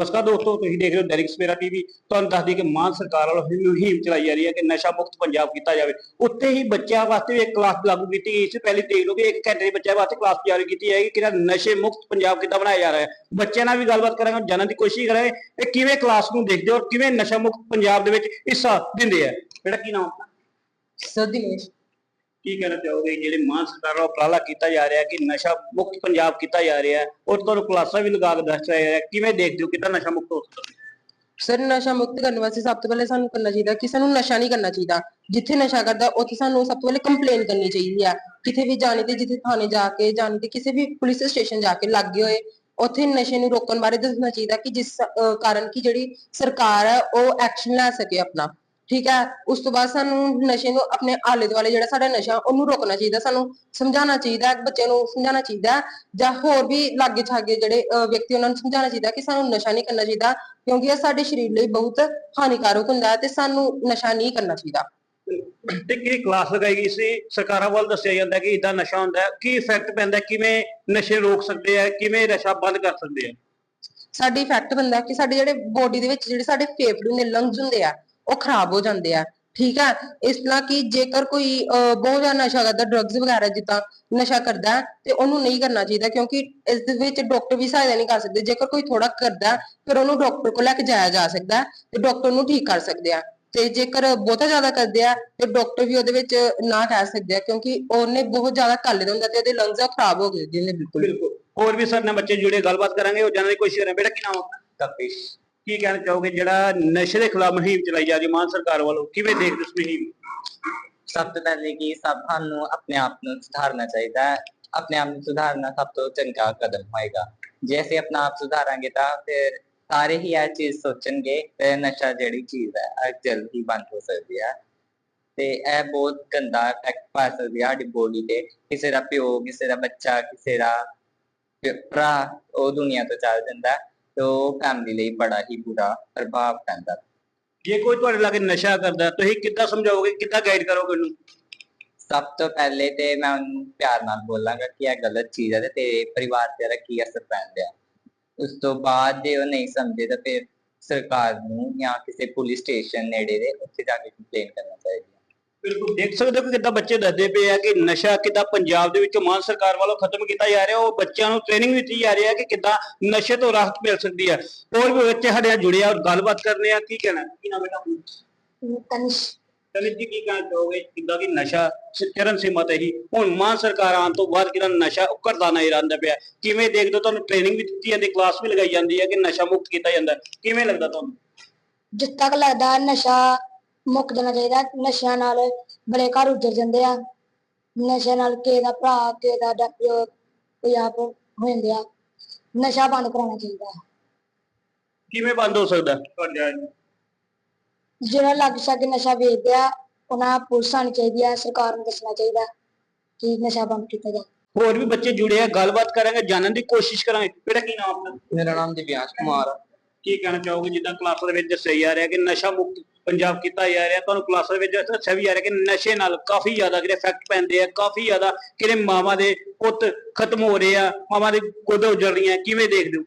ਨਮਸਕਾਰ ਦੋਸਤੋ, ਤੁਸੀਂ ਦੇਖ ਰਹੇ ਹੋ ਦੈਨਿਕ ਸਵੇਰਾ ਟੀਵੀ ਤੁਹਾਨੂੰ ਦੱਸ ਕਿ ਮਾਨ ਸਰਕਾਰ ਵੱਲੋਂ ਮੁਹਿੰਮ ਚਲਾਈ ਜਾ ਰਹੀ ਹੈ ਕਿ ਨਸ਼ਾ ਮੁਕਤ ਪੰਜਾਬ ਕੀਤਾ ਜਾਵੇ। ਉੱਤੇ ਹੀ ਬੱਚਿਆਂ ਵਾਸਤੇ ਵੀ ਇੱਕ ਕਲਾਸ ਲਾਗੂ ਕੀਤੀ ਗਈ ਇਸ ਤੋਂ ਪਹਿਲੇ ਦੇਖ ਲਓ ਕਿ ਇੱਕ ਘੰਟੇ ਦੇ ਬੱਚਿਆਂ ਵਾਸਤੇ ਕਲਾਸ ਜਾਰੀ ਕੀਤੀ ਜਾਏਗੀ ਕਿ ਜਿਹੜਾ ਨਸ਼ੇ ਮੁਕਤ ਪੰਜਾਬ ਕਿੱਦਾਂ ਬਣਾਇਆ ਜਾ ਰਿਹਾ ਹੈ। ਬੱਚਿਆਂ ਨਾਲ ਵੀ ਗੱਲਬਾਤ ਕਰਾਂਗੇ ਜਾਣਨ ਦੀ ਕੋਸ਼ਿਸ਼ ਕਰਾਂਗੇ ਕਿ ਕਿਵੇਂ ਕਲਾਸ ਨੂੰ ਦੇਖਦੇ ਹੋ ਔਰ ਕਿਵੇਂ ਨਸ਼ਾ ਮੁਕਤ ਪੰਜਾਬ ਦੇ ਵਿੱਚ ਹਿੱਸਾ ਦਿੰਦੇ ਆ। ਜਿਹੜਾ ਕੀ ਨਾਮ ਆਪਣਾ? ਸਦੀਸ਼ ਕੀ ਕਹਿਣਾ ਚਾਹੋਗੇ? ਜਿਹੜੇ ਮਾਨ ਸਰਕਾਰ ਵੱਲੋਂ ਉਪਰਾਲਾ ਕੀਤਾ ਜਾ ਰਿਹਾ ਕਿ ਨਸ਼ਾ ਮੁਕਤ ਪੰਜਾਬ ਕੀਤਾ ਜਾ ਰਿਹਾ, ਔਰ ਤੁਹਾਨੂੰ ਕਲਾਸਾਂ ਵੀ ਲਗਾ ਕੇ ਦੱਸ ਰਿਹਾ ਕਿਵੇਂ ਦੇਖਦੇ ਹੋ? ਕਿੱਦਾਂ ਨਸ਼ਾ ਮੁਕਤ ਹੋ ਸਕਦਾ? ਸਰ, ਨਸ਼ਾ ਮੁਕਤ ਕਰਨ ਵਾਸਤੇ ਸਭ ਤੋਂ ਪਹਿਲੇ ਸਾਨੂੰ ਕਰਨਾ ਚਾਹੀਦਾ ਕਿ ਸਾਨੂੰ ਨਸ਼ਾ ਨਹੀਂ ਕਰਨਾ ਚਾਹੀਦਾ। ਜਿੱਥੇ ਨਸ਼ਾ ਕਰਦਾ, ਉੱਥੇ ਸਾਨੂੰ ਸਭ ਤੋਂ ਪਹਿਲੇ ਕੰਪਲੇਨ ਕਰਨੀ ਚਾਹੀਦੀ ਆ। ਕਿਤੇ ਵੀ ਜਾਣੇ ਤੇ ਜਿੱਥੇ ਥਾਣੇ ਜਾ ਕੇ, ਜਾਣੇ ਤੇ ਕਿਸੇ ਵੀ ਪੁਲਿਸ ਸਟੇਸ਼ਨ ਜਾ ਕੇ ਲੱਗੇ ਹੋਏ, ਉੱਥੇ ਨਸ਼ੇ ਨੂੰ ਰੋਕਣ ਬਾਰੇ ਦੱਸਣਾ ਚਾਹੀਦਾ ਕਿ ਜਿਸ ਕਾਰਨ ਕਿ ਜਿਹੜੀ ਸਰਕਾਰ ਹੈ ਉਹ ਐਕਸ਼ਨ ਲੈ ਸਕੇ ਆਪਣਾ। ਠੀਕ ਹੈ ਉਸ ਤੋਂ ਬਾਅਦ ਸਾਨੂੰ ਨਸ਼ੇ ਨੂੰ ਆਪਣੇ ਆਲੇ ਦੁਆਲੇ ਜਿਹੜਾ ਸਾਡਾ ਨਸ਼ਾ ਉਹਨੂੰ ਰੋਕਣਾ ਚਾਹੀਦਾ ਸਾਨੂੰ ਸਮਝਾਉਣਾ ਚਾਹੀਦਾ ਬੱਚਿਆਂ ਨੂੰ ਸਮਝਾਉਣਾ ਚਾਹੀਦਾ ਜਾਂ ਹੋਰ ਵੀ ਲਾਗੇ ਛਾਗੇ ਜਿਹੜੇ ਵਿਅਕਤੀ ਉਹਨਾਂ ਨੂੰ ਸਮਝਾਉਣਾ ਚਾਹੀਦਾ ਕਿ ਸਾਨੂੰ ਨਸ਼ਾ ਨਹੀਂ ਕਰਨਾ ਚਾਹੀਦਾ ਕਿਉਂਕਿ ਇਹ ਸਾਡੇ ਸਰੀਰ ਲਈ ਬਹੁਤ ਹਾਨੀਕਾਰਕ ਹੁੰਦਾ ਹੈ ਤੇ ਸਾਨੂੰ ਨਸ਼ਾ ਨਹੀਂ ਕਰਨਾ ਚਾਹੀਦਾ। ਤੇ ਕੀ ਕਲਾਸ ਲਗਾਈ ਗਈ ਸੀ? ਸਰਕਾਰਾਂ ਵੱਲ ਦੱਸਿਆ ਜਾਂਦਾ ਕਿ ਇਦਾਂ ਨਸ਼ਾ ਹੁੰਦਾ ਕੀ ਇਫੈਕਟ ਪੈਂਦਾ ਕਿਵੇਂ ਨਸ਼ੇ ਰੋਕ ਸਕਦੇ ਆ ਕਿਵੇਂ ਨਸ਼ਾ ਬੰਦ ਕਰ ਸਕਦੇ ਆ ਸਾਡੀ ਇਫੈਕਟ ਬੰਦਾ ਕਿ ਸਾਡੇ ਜਿਹੜੇ ਬੋਡੀ ਦੇ ਵਿੱਚ ਜਿਹੜੇ ਸਾਡੇ ਫੇਫੜੇ ਨੇ ਲੰਗਸ ਹੁੰਦੇ ਆ ਉਹ ਖਰਾਬ ਹੋ ਜਾਂਦੇ ਆ। ਠੀਕ ਹੈ ਇਸ ਤਰ੍ਹਾਂ ਕਿ ਜੇਕਰ ਕੋਈ ਅਹ, ਬਹੁਤ ਜ਼ਿਆਦਾ ਨਸ਼ਾ ਕਰਦਾ ਡਰੱਗਸ ਵਗੈਰਾ ਜਿੱਦਾਂ ਨਸ਼ਾ ਕਰਦਾ ਤੇ ਉਹਨੂੰ ਨਹੀਂ ਕਰਨਾ ਚਾਹੀਦਾ ਕਿਉਂਕਿ ਇਸ ਦੇ ਵਿੱਚ ਡਾਕਟਰ ਵੀ ਸਹਾਇਤਾ ਨਹੀਂ ਕਰ ਸਕਦੇ। ਜੇਕਰ ਕੋਈ ਥੋੜਾ ਕਰਦਾ ਫਿਰ ਉਹਨੂੰ ਡਾਕਟਰ ਕੋਲ ਲੈ ਕੇ ਜਾਇਆ ਜਾ ਸਕਦਾ ਤੇ ਡਾਕਟਰ ਉਹਨੂੰ ਠੀਕ ਕਰ ਸਕਦੇ ਆ। ਤੇ ਜੇਕਰ ਬਹੁਤਾ ਜ਼ਿਆਦਾ ਕਰਦੇ ਆ ਤੇ ਡਾਕਟਰ ਵੀ ਉਹਦੇ ਵਿੱਚ ਨਾ ਕਹਿ ਸਕਦੇ ਆ ਕਿਉਂਕਿ ਉਹਨੇ ਬਹੁਤ ਜ਼ਿਆਦਾ ਕਰ ਲਿਆ ਹੁੰਦਾ ਤੇ ਉਹਦੇ ਲੰਗਸ ਖਰਾਬ ਹੋ ਗਏ ਜਿਹਨੇ ਬਿਲਕੁਲ। ਬਿਲਕੁਲ। ਹੋਰ ਵੀ ਸਾਡੇ ਨਾਲ ਬੱਚੇ ਜੁੜੇ ਗੱਲਬਾਤ ਕਰਾਂਗੇ ਉਹ ਜਾਣਨ ਦੀ ਕੋਸ਼ਿਸ਼ ਕਰਾਂਗੇ। ਬੇਟਾ ਕੀ ਨਾਮ ਹੈ ਕਪਿਸ਼। ਕੀ ਕਹਿਣਾ ਚਾਹੋਗੇ? ਜਿਹੜਾ ਨਸ਼ੇ ਦੇ ਖਿਲਾਫ ਮੁਹਿੰਮ ਚਲਾਈ ਜਾ ਰਹੀ ਮਾਨ ਸਰਕਾਰ ਵੱਲੋਂ, ਕਿਵੇਂ ਦੇਖਦੇ ਇਸ ਮੁਹਿੰਮ ਸਭ ਤੋਂ ਪਹਿਲੇ ਕਿ ਸਭ ਸਾਨੂੰ ਆਪਣੇ ਆਪ ਨੂੰ ਸੁਧਾਰਨਾ ਚਾਹੀਦਾ ਹੈ। ਆਪਣੇ ਆਪ ਨੂੰ ਸੁਧਾਰਨਾ ਸਭ ਤੋਂ ਚੰਗਾ ਕਦਮ ਹੋਏਗਾ। ਜੇ ਆਪਣਾ ਆਪ ਸੁਧਾਰਾਂਗੇ ਤਾਂ ਫਿਰ ਸਾਰੇ ਹੀ ਇਹ ਚੀਜ਼ ਸੋਚਣਗੇ ਤੇ ਨਸ਼ਾ ਜਿਹੜੀ ਚੀਜ਼ ਹੈ, ਇਹ ਜਲਦੀ ਬੰਦ ਹੋ ਸਕਦੀ ਹੈ। ਤੇ ਇਹ ਬਹੁਤ ਗੰਦਾ ਇਫੈਕਟ ਪਾ ਸਕਦੀ ਹੈ ਸਾਡੀ ਬੋਡੀ ਤੇ। ਕਿਸੇ ਦਾ ਪਿਓ, ਕਿਸੇ ਦਾ ਬੱਚਾ, ਕਿਸੇ ਦਾ ਭਰਾ, ਉਹ ਦੁਨੀਆ ਤੋਂ ਚੱਲ ਜਾਂਦਾ ਉਹ ਫੈਮਿਲੀ ਲਈ ਬੜਾ ਹੀ ਬੁਰਾ ਪ੍ਰਭਾਵ ਪੈਂਦਾ। ਜੇ ਕੋਈ ਤੁਹਾਡੇ ਲਾਗੇ ਨਸ਼ਾ ਕਰਦਾ ਤੁਸੀਂ ਕਿੱਦਾਂ ਸਮਝਾਓਗੇ? ਕਿੱਦਾਂ ਗਾਈਡ ਕਰੋਗੇ ਉਹਨੂੰ? ਸਭ ਤੋਂ ਪਹਿਲੇ ਤੇ ਮੈਂ ਉਹਨੂੰ ਪਿਆਰ ਨਾਲ ਬੋਲਾਂਗਾ ਕਿ ਇਹ ਗਲਤ ਚੀਜ਼ ਹੈ ਤੇ ਤੇਰੇ ਪਰਿਵਾਰ ਤੇ ਇਹਦਾ ਕੀ ਅਸਰ ਪੈਂਦਾ ਹੈ। ਉਸ ਤੋਂ ਬਾਅਦ ਜੇ ਉਹ ਨਹੀਂ ਸਮਝੇ ਤਾਂ ਫਿਰ ਸਰਕਾਰ ਨੂੰ ਜਾਂ ਕਿਸੇ ਪੁਲਿਸ ਸਟੇਸ਼ਨ ਨੇੜੇ ਦੇ ਉੱਥੇ ਜਾ ਕੇ ਕੰਪਲੇਨ ਕਰਨਾ ਚਾਹੀਦੀ। ਹੈ ਬਿਲਕੁਲ ਦੇਖ ਸਕਦੇ ਹੋ ਕਿ ਕਿੱਦਾਂ ਬੱਚੇ ਦੱਸਦੇ ਪਏ ਆ ਕਿ ਨਸ਼ਾ ਕਿੱਦਾਂ ਪੰਜਾਬ ਦੇ ਵਿੱਚੋਂ ਮਾਨ ਸਰਕਾਰ ਵੱਲੋਂ ਖਤਮ ਕੀਤਾ ਜਾ ਰਿਹਾ ਉਹ ਬੱਚਿਆਂ ਨੂੰ ਟ੍ਰੇਨਿੰਗ ਦਿੱਤੀ ਜਾ ਰਹੀ ਹੈ ਕਿ ਕਿੱਦਾਂ ਨਸ਼ੇ ਤੋਂ ਰਾਹਤ ਮਿਲ ਸਕਦੀ ਹੈ। ਹੋਰ ਵੀ ਬੱਚੇ ਸਾਡੇ ਨਾਲ ਜੁੜੇ ਆ ਔਰ ਗੱਲਬਾਤ ਕਰਨੇ ਆ ਕੀ ਕਹਿਣਾ ਕੀ ਨਾ ਬੇਟਾ ਤਨਿਸ਼। ਤਨਿਤ ਜੀ ਕੀ ਕਹਿਣਾ ਚਾਹੋਗੇ ਕਿੱਦਾਂ ਕਿ ਨਸ਼ਾ ਚਰਨ ਸੀਮਾ ਤੇ ਹੀ ਹੁਣ ਮਾਨ ਸਰਕਾਰ ਆਉਣ ਤੋਂ ਬਾਅਦ ਕਿਹੜਾ ਨਸ਼ਾ ਉਕਰਦਾ ਨਜ਼ਰ ਆਉਂਦਾ ਪਿਆ? ਕਿਵੇਂ ਦੇਖਦੇ ਹੋ ਤੁਹਾਨੂੰ ਟ੍ਰੇਨਿੰਗ ਵੀ ਦਿੱਤੀ ਜਾਂਦੀ ਕਲਾਸ ਵੀ ਲਗਾਈ ਜਾਂਦੀ ਹੈ ਕਿ ਨਸ਼ਾ ਮੁਕਤ ਕੀਤਾ ਜਾਂਦਾ। ਕਿਵੇਂ ਲੱਗਦਾ ਤੁਹਾਨੂੰ? ਜਿੱਦ ਤੱਕ ਲੱਗਦਾ ਨਸ਼ਾ ਮੁੱਕ ਜਾਣਾ ਚਾਹੀਦਾ। ਨਸ਼ਿਆਂ ਨਾਲ ਬੜੇ ਘਰ ਉੱਜੜ ਜਾਂਦੇ ਆ। ਨਸ਼ੇ ਨਾਲ ਕਿਸੇ ਦਾ ਭਰਾ ਕਿਸੇ ਦਾ ਡਾ- ਪਿਓ ਕੋਈ ਆਪ ਹੋ ਜਾਂਦੇ ਆ। ਨਸ਼ਾ ਬੰਦ ਕਰਾਉਣਾ ਚਾਹੀਦਾ। ਕਿਵੇਂ ਬੰਦ ਹੋ ਸਕਦਾ? ਤੁਹਾਡੇ ਜਿਹੜਾ ਲੱਗ ਸਕੇ ਨਸ਼ਾ ਵੇਚਦੇ ਆ ਉਹਨਾਂ ਪੁਲਿਸ ਆਣੀ ਚਾਹੀਦੀ ਆ ਸਰਕਾਰ ਨੂੰ ਦੱਸਣਾ ਚਾਹੀਦਾ ਕਿ ਨਸ਼ਾ ਬੰਦ ਕੀਤਾ ਜਾਵੇ। ਹੋਰ ਵੀ ਬੱਚੇ ਜੁੜੇ ਆ ਗੱਲਬਾਤ ਕਰਾਂਗੇ ਜਾਣਨ ਦੀ ਕੋਸ਼ਿਸ਼ ਕਰਾਂਗੇ। ਬੇਟਾ ਕੀ ਨਾਮ ਆਪਣਾ? ਮੇਰਾ ਨਾਮ ਦਿਵਿਆਸ਼ ਕੁਮਾਰ ਆ। ਕੀ ਕਹਿਣਾ ਚਾਹੋਗੇ? ਜਿੱਦਾਂ ਕਲਾਸਾਂ ਦੇ ਵਿੱਚ ਦੱਸਿਆ ਜਾ ਰਿਹਾ ਕਿ ਨਸ਼ਾ ਮੁਕਤ ਪੰਜਾਬ ਕੀਤਾ ਜਾ ਰਿਹਾ ਤੁਹਾਨੂੰ ਕਲਾਸਾਂ ਵਿੱਚ ਦੱਸਿਆ ਵੀ ਜਾ ਰਿਹਾ ਕਿ ਨਸ਼ੇ ਨਾਲ ਕਾਫੀ ਜ਼ਿਆਦਾ ਜਿਹੜੇ ਇਫੈਕਟ ਪੈਂਦੇ ਆ ਕਾਫੀ ਜ਼ਿਆਦਾ ਕਿਹੜੇ ਮਾਵਾਂ ਦੇ ਪੁੱਤ ਖਤਮ ਹੋ ਰਹੇ ਆ ਮਾਵਾਂ ਦੇ ਗੋਦ ਉਜੜ ਰਹੀਆਂ ਕਿਵੇਂ ਦੇਖਦੇ ਹੋ?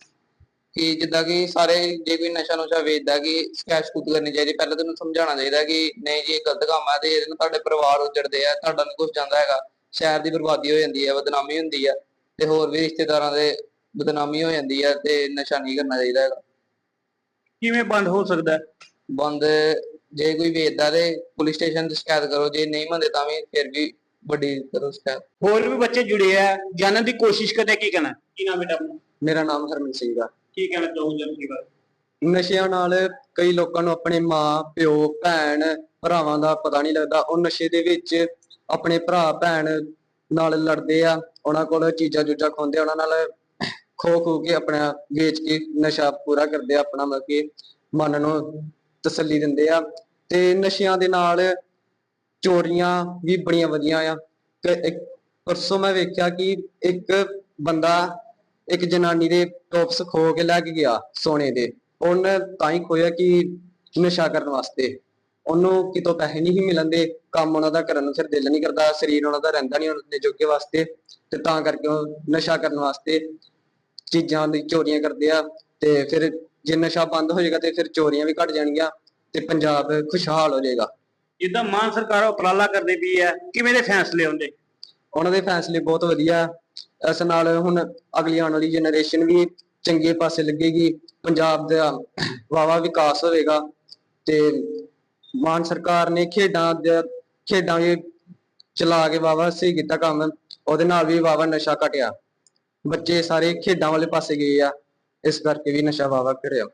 ਕਿ ਜਿੱਦਾਂ ਕਿ ਸਾਰੇ ਜੇ ਕੋਈ ਨਸ਼ਾ ਨੁਸ਼ਾ ਵੇਚਦਾ ਕਿ ਸਕੈਚ ਕੁੱਤ ਕਰਨੀ ਚਾਹੀਦੀ ਪਹਿਲਾਂ ਤੈਨੂੰ ਸਮਝਾਉਣਾ ਚਾਹੀਦਾ ਕਿ ਨਹੀਂ ਜੀ ਇਹ ਗਲਤ ਕੰਮ ਹੈ ਤੇ ਇਹਦੇ ਨਾਲ ਤੁਹਾਡੇ ਪਰਿਵਾਰ ਉਜੜਦੇ ਆ ਤੁਹਾਡਾ ਨਹੀਂ ਕੁਝ ਜਾਂਦਾ ਹੈਗਾ। ਸ਼ਹਿਰ ਦੀ ਬਰਬਾਦੀ ਹੋ ਜਾਂਦੀ ਹੈ ਬਦਨਾਮੀ ਹੁੰਦੀ ਆ ਤੇ ਹੋਰ ਵੀ ਰਿਸ਼ਤੇਦਾਰਾਂ ਦੇ ਬਦਨਾਮੀ ਹੋ ਜਾਂਦੀ ਆ ਤੇ ਨਸ਼ਾ ਨਹੀਂ ਕਰਨਾ ਚਾਹੀਦਾ ਹੈਗਾ। ਕਿਵੇਂ ਬੰਦ ਹੋ ਸਕਦਾ? ਹੈ? ਬੰਦ ਜੇ ਕੋਈ ਵੇਚਦਾ ਤੇ ਪੁਲਿਸ ਸਟੇਸ਼ਨ ਤੇ ਸ਼ਿਕਾਇਤ ਕਰੋ ਜੇ ਨਹੀਂ ਮੰਨਦੇ ਤਾਂ ਵੀ ਫਿਰ ਵੀ ਵੱਡੀ ਕਰੋ ਸ਼ਿਕਾਇਤ। ਹੋਰ ਵੀ ਬੱਚੇ ਜੁੜੇ ਆ ਜਾਣਨ ਦੀ ਕੋਸ਼ਿਸ਼ ਕਰਦੇ ਕੀ ਕਹਿਣਾ? ਕੀ ਨਾਮ ਬੇਟਾ ਆਪਣਾ ਮੇਰਾ ਨਾਮ ਹਰਮਨ ਸਿੰਘ ਆ। ਕੀ ਕਹਿਣਾ ਚਾਹੋਗੇ ਜਨਮ ਦੀ ਬਾਤ ਨਸ਼ਿਆਂ ਨਾਲ ਕਈ ਲੋਕਾਂ ਨੂੰ ਆਪਣੇ ਮਾਂ ਪਿਓ ਭੈਣ ਭਰਾਵਾਂ ਦਾ ਪਤਾ ਨਹੀਂ ਲੱਗਦਾ। ਉਹ ਨਸ਼ੇ ਦੇ ਵਿੱਚ ਆਪਣੇ ਭਰਾ ਭੈਣ ਨਾਲ ਲੜਦੇ ਆ। ਉਹਨਾਂ ਕੋਲ ਚੀਜ਼ਾਂ ਚੂਜ਼ਾਂ ਖੋਂਦੇ ਆ, ਉਹਨਾਂ ਨਾਲ ਖੋ ਖੋ ਕੇ ਆਪਣਾ ਵੇਚ ਕੇ ਨਸ਼ਾ ਪੂਰਾ ਕਰਦੇ ਆ। ਆਪਣਾ ਮਤਲਬ ਕਿ ਮਨ ਨੂੰ ਤਸੱਲੀ ਦਿੰਦੇ ਆ ਤੇ ਨਸ਼ਿਆਂ ਦੇ ਨਾਲ ਚੋਰੀਆਂ ਵੀ ਬੜੀਆਂ ਵਧੀਆਂ ਆ। ਪਰਸੋਂ ਮੈਂ ਵੇਖਿਆ ਕਿ ਇੱਕ ਬੰਦਾ ਇੱਕ ਜਨਾਨੀ ਦੇ ਟੌਪਸ ਖੋ ਕੇ ਲੈ ਕੇ ਗਿਆ ਸੋਨੇ ਦੇ। ਉਹਨੇ ਤਾਂ ਹੀ ਖੋਇਆ ਕਿ ਨਸ਼ਾ ਕਰਨ ਵਾਸਤੇ। ਉਹਨੂੰ ਕਿਤੋਂ ਪੈਸੇ ਨਹੀਂ ਸੀ ਮਿਲਣਦੇ ਕੰਮ ਉਹਨਾਂ ਦਾ ਕਰਨ ਨੂੰ ਫਿਰ ਦਿਲ ਨਹੀਂ ਕਰਦਾ, ਸਰੀਰ ਉਹਨਾਂ ਦਾ ਰਹਿੰਦਾ ਨਹੀਂ ਉਹਨਾਂ ਦੇ ਜੋਗੇ ਵਾਸਤੇ ਤੇ ਤਾਂ ਕਰਕੇ ਉਹ ਨਸ਼ਾ ਕਰਨ ਵਾਸਤੇ ਚੀਜ਼ਾਂ ਦੀ ਚੋਰੀਆਂ ਕਰਦੇ ਆ ਤੇ ਫਿਰ ਜੇ ਨਸ਼ਾ ਬੰਦ ਹੋ ਜਾਏਗਾ ਤੇ ਫਿਰ ਚੋਰੀਆਂ ਵੀ ਘਟ ਜਾਣਗੀਆਂ ਤੇ ਪੰਜਾਬ ਖੁਸ਼ਹਾਲ ਹੋ ਜਾਏਗਾ। ਜਿੱਦਾਂ ਮਾਨ ਸਰਕਾਰ ਉਪਰਾਲਾ ਕਰਦੀ ਪਈ ਹੈ ਕਿਵੇਂ ਦੇ ਫੈਸਲੇ ਹੁੰਦੇ ਉਹਨਾਂ ਦੇ ਫੈਸਲੇ ਬਹੁਤ ਵਧੀਆ। ਇਸ ਨਾਲ ਹੁਣ ਅਗਲੀ ਆਉਣ ਵਾਲੀ ਜਨਰੇਸ਼ਨ ਵੀ ਚੰਗੇ ਪਾਸੇ ਲੱਗੇਗੀ। ਪੰਜਾਬ ਦਾ ਵਾਵਾ ਵਿਕਾਸ ਹੋਵੇਗਾ ਤੇ ਮਾਨ ਸਰਕਾਰ ਨੇ ਖੇਡਾਂ ਦੇ ਖੇਡਾਂ ਵੀ ਚਲਾ ਕੇ ਵਾਵਾ ਸਹੀ ਕੀਤਾ ਕੰਮ। ਉਹਦੇ ਨਾਲ ਵੀ ਵਾਵਾ ਨਸ਼ਾ ਘਟਿਆ। ਬੱਚੇ ਸਾਰੇ ਖੇਡਾਂ ਵਾਲੇ ਪਾਸੇ ਗਏ ਆ। ਇਸ ਕਰਕੇ ਵੀ ਨਸ਼ਾ ਵਾਵਾ ਘਟਿਆ।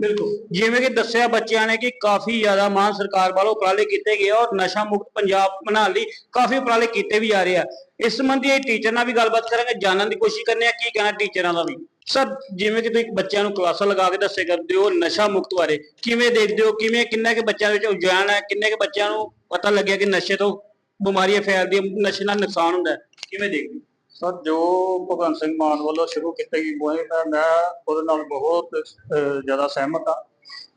ਬਿਲਕੁਲ। ਜਿਵੇਂ ਕਿ ਦੱਸਿਆ ਬੱਚਿਆਂ ਨੇ ਕਿ ਕਾਫੀ ਜ਼ਿਆਦਾ ਮਾਨ ਸਰਕਾਰ ਵੱਲੋਂ ਉਪਰਾਲੇ ਕੀਤੇ ਗਏ ਔਰ ਨਸ਼ਾ ਮੁਕਤ ਪੰਜਾਬ ਬਣਾਉਣ ਲਈ ਕਾਫੀ ਉਪਰਾਲੇ ਕੀਤੇ ਵੀ ਜਾ ਰਹੇ ਆ। ਇਸ ਸੰਬੰਧੀ ਟੀਚਰ ਨਾਲ ਵੀ ਗੱਲਬਾਤ ਕਰਾਂਗੇ, ਜਾਣਨ ਦੀ ਕੋਸ਼ਿਸ਼ ਕਰਨੇ ਆ, ਕੀ ਕਹਿਣਾ ਟੀਚਰਾਂ ਦਾ ਵੀ? ਸਰ, ਜਿਵੇਂ ਕਿ ਤੁਸੀਂ ਬੱਚਿਆਂ ਨੂੰ ਕਲਾਸਾਂ ਲਗਾ ਕੇ ਦੱਸੇ ਕਰਦੇ ਹੋ ਨਸ਼ਾ ਮੁਕਤ ਬਾਰੇ, ਕਿਵੇਂ ਦੇਖਦੇ ਹੋ, ਕਿਵੇਂ, ਕਿੰਨੇ ਕੇ ਬੱਚਿਆਂ ਵਿੱਚ ਉਜਾਨ ਹੈ, ਕਿੰਨੇ ਕੇ ਬੱਚਿਆਂ ਨੂੰ ਪਤਾ ਲੱਗਿਆ ਕਿ ਨਸ਼ੇ ਤੋਂ ਬਿਮਾਰੀਆਂ ਫੈਲਦੀਆਂ, ਨਸ਼ੇ ਨਾਲ ਨੁਕਸਾਨ ਹੁੰਦਾ ਕਿਵੇਂ ਦੇਖਦੇ ਹੋ? ਸਰ ਜੋ ਭਗਵੰਤ ਸਿੰਘ ਮਾਨ ਵੱਲੋਂ ਸ਼ੁਰੂ ਕੀਤੀ ਗਈ ਮੁਹਿੰਮ ਹੈ ਮੈਂ ਉਹਦੇ ਨਾਲ ਬਹੁਤ ਅਹ, ਜ਼ਿਆਦਾ ਸਹਿਮਤ ਹਾਂ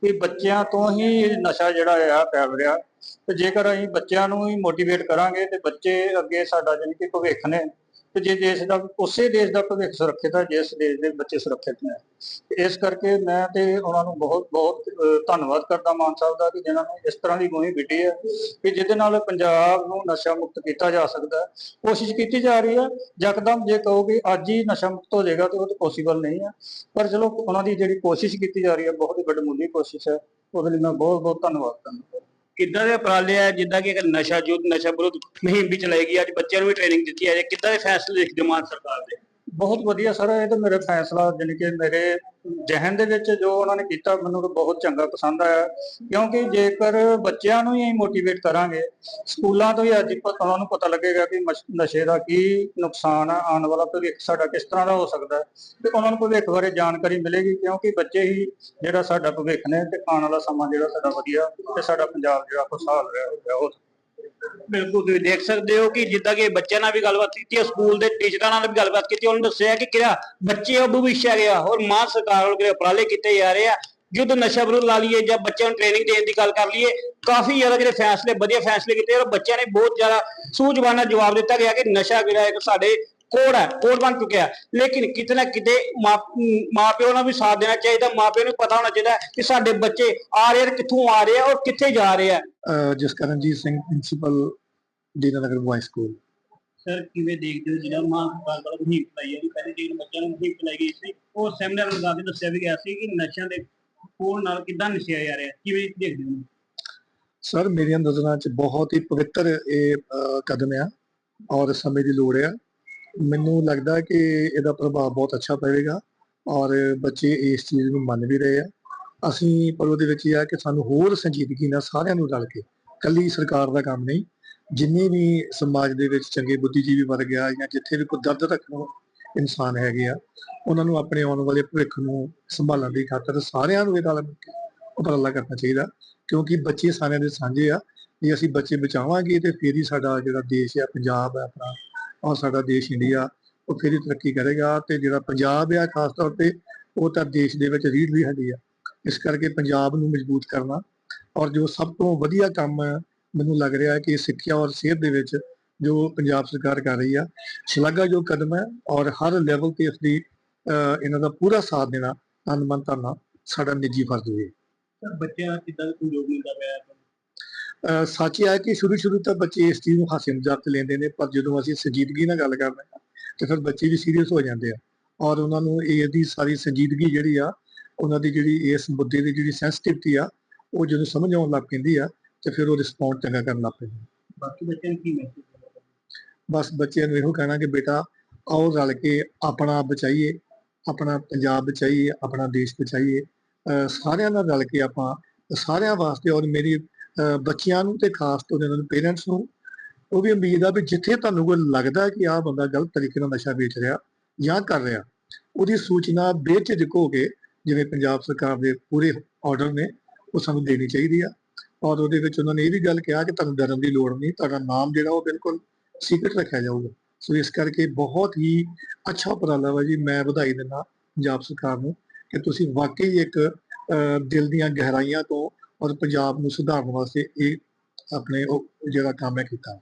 ਕਿ ਬੱਚਿਆਂ ਤੋਂ ਹੀ ਨਸ਼ਾ ਜਿਹੜਾ ਆ ਫੈਲ ਰਿਹਾ। ਤੇ ਜੇਕਰ ਅਸੀਂ ਬੱਚਿਆਂ ਨੂੰ ਹੀ ਮੋਟੀਵੇਟ ਕਰਾਂਗੇ ਤੇ ਬੱਚੇ ਅੱਗੇ ਸਾਡਾ ਜਾਣੀ ਕਿ ਭਵਿੱਖ ਨੇ ਤੇ ਜੇ ਦੇਸ਼ ਦਾ, ਉਸੇ ਦੇਸ਼ ਦਾ ਭਵਿੱਖ ਸੁਰੱਖਿਅਤ ਹੈ, ਜਿਸ ਦੇਸ਼ ਦੇ ਬੱਚੇ ਸੁਰੱਖਿਅਤ ਨੇ। ਇਸ ਕਰਕੇ ਮੈਂ ਤੇ ਉਹਨਾਂ ਨੂੰ ਬਹੁਤ ਬਹੁਤ ਧੰਨਵਾਦ ਕਰਦਾ ਮਾਨ ਸਾਹਿਬ ਦਾ ਕਿ ਜਿਨ੍ਹਾਂ ਨੇ ਇਸ ਤਰ੍ਹਾਂ ਦੀ ਮੁਹਿੰਮ ਵਿੱਢੀ ਹੈ ਕਿ ਜਿਹਦੇ ਨਾਲ ਪੰਜਾਬ ਨੂੰ ਨਸ਼ਾ ਮੁਕਤ ਕੀਤਾ ਜਾ ਸਕਦਾ ਕੋਸ਼ਿਸ਼ ਕੀਤੀ ਜਾ ਰਹੀ ਹੈ। ਯਕਦਮ ਜੇ ਕਹੋ ਕਿ ਅੱਜ ਹੀ ਨਸ਼ਾ ਮੁਕਤ ਹੋ ਜਾਏਗਾ ਤੇ ਉਹ ਤਾਂ ਪੋਸੀਬਲ ਨਹੀਂ ਹੈ। ਪਰ ਚਲੋ, ਉਹਨਾਂ ਦੀ ਜਿਹੜੀ ਕੋਸ਼ਿਸ਼ ਕੀਤੀ ਜਾ ਰਹੀ ਹੈ, ਬਹੁਤ ਹੀ ਵੱਡਮੁੱਲੀ ਕੋਸ਼ਿਸ਼ ਹੈ, ਉਹਦੇ ਲਈ ਮੈਂ ਬਹੁਤ ਬਹੁਤ ਧੰਨਵਾਦ ਕਰਦਾ। ਕਿੱਦਾਂ ਦੇ ਉਪਰਾਲੇ ਆ? ਜਿੱਦਾਂ ਕਿ ਇੱਕ ਨਸ਼ਾ ਯੁੱਧ ਨਸ਼ਾ ਵਿਰੋਧ ਮੁਹਿੰਮ ਵੀ ਚਲਾਈ ਗਈ ਅੱਜ ਬੱਚਿਆਂ ਨੂੰ ਵੀ ਟ੍ਰੇਨਿੰਗ ਦਿੱਤੀ ਹੈ ਕਿੱਦਾਂ ਦੇ ਫੈਸਲੇ ਦੇਖਦੇ ਮਾਨ ਸਰਕਾਰ ਦੇ? ਬਹੁਤ ਵਧੀਆ ਸਰ, ਇਹ ਤਾਂ ਮੇਰੇ ਫੈਸਲਾ, ਜਾਣੀ ਕਿ ਮੇਰੇ ਜਹਨ ਦੇ ਵਿੱਚ ਜੋ ਉਹਨਾਂ ਨੇ ਕੀਤਾ, ਮੈਨੂੰ ਤਾਂ ਬਹੁਤ ਚੰਗਾ ਪਸੰਦ ਆਇਆ। ਕਿਉਂਕਿ ਜੇਕਰ ਬੱਚਿਆਂ ਨੂੰ ਹੀ ਮੋਟੀਵੇਟ ਕਰਾਂਗੇ, ਸਕੂਲਾਂ ਤੋਂ ਹੀ ਅੱਜ ਉਹਨਾਂ ਨੂੰ ਪਤਾ ਲੱਗੇਗਾ ਕਿ ਨਸ਼ੇ ਦਾ ਕੀ ਨੁਕਸਾਨ ਹੈ ਆਉਣ ਵਾਲਾ ਭਵਿੱਖ ਸਾਡਾ ਕਿਸ ਤਰ੍ਹਾਂ ਦਾ ਹੋ ਸਕਦਾ ਤੇ ਉਹਨਾਂ ਨੂੰ ਭਵਿੱਖ ਬਾਰੇ ਜਾਣਕਾਰੀ ਮਿਲੇਗੀ, ਕਿਉਂਕਿ ਬੱਚੇ ਹੀ ਜਿਹੜਾ ਸਾਡਾ ਭਵਿੱਖ ਨੇ, ਤੇ ਆਉਣ ਵਾਲਾ ਸਮਾਂ ਜਿਹੜਾ ਸਾਡਾ ਵਧੀਆ, ਤੇ ਸਾਡਾ ਪੰਜਾਬ ਜਿਹੜਾ ਖੁਸ਼ਹਾਲ ਰਿਹਾ ਹੋਵੇਗਾ ਬਿਲਕੁਲ ਤੁਸੀਂ ਦੇਖ ਸਕਦੇ ਹੋ ਕਿ ਜਿੱਦਾਂ ਕਿ ਬੱਚਿਆਂ ਨਾਲ ਵੀ ਗੱਲਬਾਤ ਕੀਤੀ ਹੈ, ਸਕੂਲ ਦੇ ਟੀਚਰਾਂ ਨਾਲ ਵੀ ਗੱਲਬਾਤ ਕੀਤੀ ਉਹਨਾਂ ਨੇ ਦੱਸਿਆ ਕਿ ਕਿਹੜਾ ਬੱਚੇ ਉਹ ਭਵਿੱਖ ਹੈਗੇ ਆ ਔਰ ਮਾਂ ਸਰਕਾਰ ਵੱਲੋਂ ਕਿਹੜੇ ਉਪਰਾਲੇ ਕੀਤੇ ਜਾ ਰਹੇ ਆ। ਯੁੱਧ ਨਸ਼ਾ ਵਿਰੁੱਧ ਲਾ ਲਈਏ ਜਾਂ ਬੱਚਿਆਂ ਨੂੰ ਟ੍ਰੇਨਿੰਗ ਦੇਣ ਦੀ ਗੱਲ ਕਰ ਲਈਏ, ਕਾਫੀ ਜ਼ਿਆਦਾ ਜਿਹੜੇ ਫੈਸਲੇ, ਵਧੀਆ ਫੈਸਲੇ ਕੀਤੇ ਔਰ ਬੱਚਿਆਂ ਨੇ ਬਹੁਤ ਜ਼ਿਆਦਾ ਸੂਝਵਾਨ ਨਾਲ ਜਵਾਬ ਦਿੱਤਾ ਗਿਆ ਕਿ ਨਸ਼ਾ ਜਿਹੜਾ ਇੱਕ ਸਾਡੇ ਕੋਡ ਹੈ ਕੋਡ ਬਣ ਚੁੱਕਿਆ ਲੇਕਿਨ ਕਿਤੇ ਨਾ ਕਿਤੇ ਮਾਂ ਮਾਪਿਓ ਨੂੰ ਵੀ ਸਾਥ ਦੇਣਾ ਚਾਹੀਦਾ ਮਾਪਿਓ ਨੂੰ ਪਤਾ ਹੋਣਾ ਚਾਹੀਦਾ ਕਿ ਸਾਡੇ ਬੱਚੇ ਆ ਰਹੇ ਕਿੱਥੋਂ ਆ ਰਹੇ ਆ ਔਰ ਕਿੱਥੇ ਜਾ ਰਹੇ ਆ। Jaskaranjit Singh principal Dinanagar boys school sir ਕਿਵੇਂ ਦੇਖਦੇ ਹੋ? ਜਿਹੜਾ ਮਾਂ ਸਰਕਾਰ ਵੱਲੋਂ ਮੁਹਿੰਮ ਚਲਾਈ ਹੈ ਪਹਿਲੇ ਜਿਹੜੇ ਬੱਚਿਆਂ ਨੂੰ ਮੁਹਿੰਮ ਚਲਾਈ ਗਈ ਸੀ ਉਹ ਸੈਮੀਨਾਰ ਲਗਾ ਕੇ ਦੱਸਿਆ ਵੀ ਗਿਆ ਸੀ ਕਿ ਨਸ਼ਿਆਂ ਦੇ ਕੋਲ ਨਾਲ ਕਿੱਦਾਂ ਨਸ਼ਿਆ ਜਾ ਰਿਹਾ। ਕਿਵੇਂ ਦੇਖਦੇ ਹੋ? ਸਰ ਮੇਰੀਆਂ ਨਜ਼ਰਾਂ 'ਚ ਬਹੁਤ ਹੀ ਪਵਿੱਤਰ ਇਹ ਕਦਮ ਆ ਔਰ ਸਮੇਂ ਦੀ ਲੋੜ ਆ। ਮੈਨੂੰ ਲੱਗਦਾ ਕਿ ਇਹਦਾ ਪ੍ਰਭਾਵ ਬਹੁਤ ਅੱਛਾ ਪਵੇਗਾ ਔਰ ਬੱਚੇ ਇਸ ਚੀਜ਼ ਨੂੰ ਮੰਨ ਵੀ ਰਹੇ ਆ। ਅਸੀਂ ਪਰ ਉਹਦੇ ਵਿੱਚ ਇਹ ਆ ਕਿ ਸਾਨੂੰ ਹੋਰ ਸੰਜੀਦਗੀ ਨਾਲ ਸਾਰਿਆਂ ਨੂੰ ਰਲ ਕੇ, ਕੱਲੀ ਸਰਕਾਰ ਦਾ ਕੰਮ ਨਹੀਂ, ਜਿੰਨੇ ਵੀ ਸਮਾਜ ਦੇ ਵਿੱਚ ਚੰਗੇ ਬੁੱਧੀਜੀਵੀ ਵਰਗ ਆ ਜਾਂ ਜਿੱਥੇ ਵੀ ਕੋਈ ਦਰਦ ਰੱਖਣ ਇਨਸਾਨ ਹੈਗੇ ਆ, ਉਹਨਾਂ ਨੂੰ ਆਪਣੇ ਆਉਣ ਵਾਲੇ ਭਵਿੱਖ ਨੂੰ ਸੰਭਾਲਣ ਦੀ ਖਾਤਰ ਸਾਰਿਆਂ ਨੂੰ ਇਹ ਨਾਲ ਕੇ ਉਪਰਾਲਾ ਕਰਨਾ ਚਾਹੀਦਾ, ਕਿਉਂਕਿ ਬੱਚੇ ਸਾਰਿਆਂ ਦੇ ਸਾਂਝੇ ਆ। ਜੇ ਅਸੀਂ ਬੱਚੇ ਬਚਾਵਾਂਗੇ ਤੇ ਫਿਰ ਹੀ ਸਾਡਾ ਜਿਹੜਾ ਦੇਸ਼ ਆ, ਪੰਜਾਬ ਆ, ਆਪਣਾ ਔਰ ਸਾਡਾ ਦੇਸ਼ ਇੰਡੀਆ ਉਹ ਫਿਰ ਹੀ ਤਰੱਕੀ ਕਰੇਗਾ ਤੇ ਜਿਹੜਾ ਪੰਜਾਬ ਆ ਖਾਸ ਤੌਰ ਤੇ ਉਹ ਤਾਂ ਦੇਸ਼ ਦੇ ਵਿੱਚ ਰੀੜ ਵੀ ਹੈਗੀ ਆ। ਇਸ ਕਰਕੇ ਪੰਜਾਬ ਨੂੰ ਮਜ਼ਬੂਤ ਕਰਨਾ ਔਰ ਜੋ ਸਭ ਤੋਂ ਵਧੀਆ ਕੰਮ ਮੈਨੂੰ ਲੱਗ ਰਿਹਾ ਹੈ ਕਿ ਸਿੱਖਿਆ ਔਰ ਸਿਹਤ ਦੇ ਵਿੱਚ ਜੋ ਪੰਜਾਬ ਸਰਕਾਰ ਕਰ ਰਹੀ ਆ ਸ਼ਲਾਘਾਯੋਗ ਕਦਮ ਹੈ ਔਰ ਹਰ ਲੈਵਲ ਤੇ ਇਸਦੀ ਅਹ, ਇਹਨਾਂ ਦਾ ਪੂਰਾ ਸਾਥ ਦੇਣਾ ਤਨ ਮਨ ਧਨ ਸਾਡਾ ਨਿੱਜੀ ਫਰਜ਼ ਹੋਵੇ ਬੱਚਿਆਂ ਕਿੱਦਾਂ ਸੰਯੋਗ ਮਿਲਦਾ ਪਿਆ ਸੱਚ ਇਹ ਹੈ ਕਿ ਸ਼ੁਰੂ ਸ਼ੁਰੂ ਤਾਂ ਬੱਚੇ ਇਸ ਚੀਜ਼ ਨੂੰ ਹਾਸੇ ਮਜ਼ਾਕ 'ਚ ਲੈਂਦੇ ਨੇ ਪਰ ਜਦੋਂ ਅਸੀਂ ਸੰਜੀਦਗੀ ਨਾਲ ਗੱਲ ਕਰਦੇ ਹਾਂ ਤੇ ਫਿਰ ਬੱਚੇ ਵੀ ਸੀਰੀਅਸ ਹੋ ਜਾਂਦੇ ਆ। ਔਰ ਉਹਨਾਂ ਨੂੰ ਇਹਦੀ ਸਾਰੀ ਸੰਜੀਦਗੀ ਜਿਹੜੀ ਆ ਉਹਨਾਂ ਦੀ ਜਿਹੜੀ ਇਸ ਮੁੱਦੇ ਦੀ ਜਿਹੜੀ ਸੈਂਸਿਟਿਵਿਟੀ ਆ ਉਹ ਜਦੋਂ ਸਮਝ ਆਉਣ ਲੱਗ ਪੈਂਦੀ ਆ ਤੇ ਫਿਰ ਉਹ ਰਿਸਪੌਂਡ ਚੰਗਾ ਕਰਨ ਲੱਗ ਪੈਂਦੇ ਬਾਕੀ ਬੱਚਿਆਂ ਨੂੰ ਕੀ ਮੈਸੇਜ ਬਸ ਬੱਚਿਆਂ ਨੂੰ ਇਹੋ ਕਹਿਣਾ ਕਿ ਬੇਟਾ ਆਓ ਰਲ ਕੇ ਆਪਣਾ ਬਚਾਈਏ ਆਪਣਾ ਪੰਜਾਬ ਬਚਾਈਏ ਆਪਣਾ ਦੇਸ਼ ਬਚਾਈਏ। ਸਾਰਿਆਂ ਨਾਲ ਰਲ ਕੇ ਆਪਾਂ ਸਾਰਿਆਂ ਵਾਸਤੇ ਔਰ ਮੇਰੀ ਬੱਚਿਆਂ ਨੂੰ ਤੇ ਖਾਸ ਤੌਰ ਤੇ ਉਹਨਾਂ ਦੇ ਪੇਰੈਂਟਸ ਨੂੰ, ਉਹ ਵੀ ਉਮੀਦ ਆ ਵੀ ਜਿੱਥੇ ਤੁਹਾਨੂੰ ਕੋਈ ਲੱਗਦਾ ਕਿ ਆਹ ਬੰਦਾ ਗਲਤ ਤਰੀਕੇ ਨਾਲ ਨਸ਼ਾ ਵੇਚ ਰਿਹਾ ਜਾਂ ਕਰ ਰਿਹਾ, ਉਹਦੀ ਸੂਚਨਾ ਬੇਝਿਜਕ ਹੋ ਕੇ ਜਿਵੇਂ ਪੰਜਾਬ ਸਰਕਾਰ ਦੇ ਪੂਰੇ ਆਰਡਰ ਨੇ, ਉਹ ਸਾਨੂੰ ਦੇਣੀ ਚਾਹੀਦੀ ਆ। ਔਰ ਉਹਦੇ ਵਿੱਚ ਉਹਨਾਂ ਨੇ ਇਹ ਵੀ ਗੱਲ ਕਿਹਾ ਕਿ ਤੁਹਾਨੂੰ ਡਰਨ ਦੀ ਲੋੜ ਨਹੀਂ, ਤੁਹਾਡਾ ਨਾਮ ਜਿਹੜਾ ਉਹ ਬਿਲਕੁਲ ਸੀਕ੍ਰੇਟ ਰੱਖਿਆ ਜਾਊਗਾ। ਸੋ ਇਸ ਕਰਕੇ ਬਹੁਤ ਹੀ ਅੱਛਾ ਉਪਰਾਲਾ ਵਾ ਜੀ, ਮੈਂ ਵਧਾਈ ਦਿੰਦਾ ਪੰਜਾਬ ਸਰਕਾਰ ਨੂੰ ਕਿ ਤੁਸੀਂ ਵਾਕਈ ਇੱਕ ਦਿਲ ਦੀਆਂ ਗਹਿਰਾਈਆਂ ਤੋਂ ਔਰ ਪੰਜਾਬ ਨੂੰ ਸੁਧਾਰਨ ਵਾਸਤੇ ਇਹ ਆਪਣੇ ਉਹ ਜਿਹੜਾ ਕੰਮ ਹੈ ਕੀਤਾ।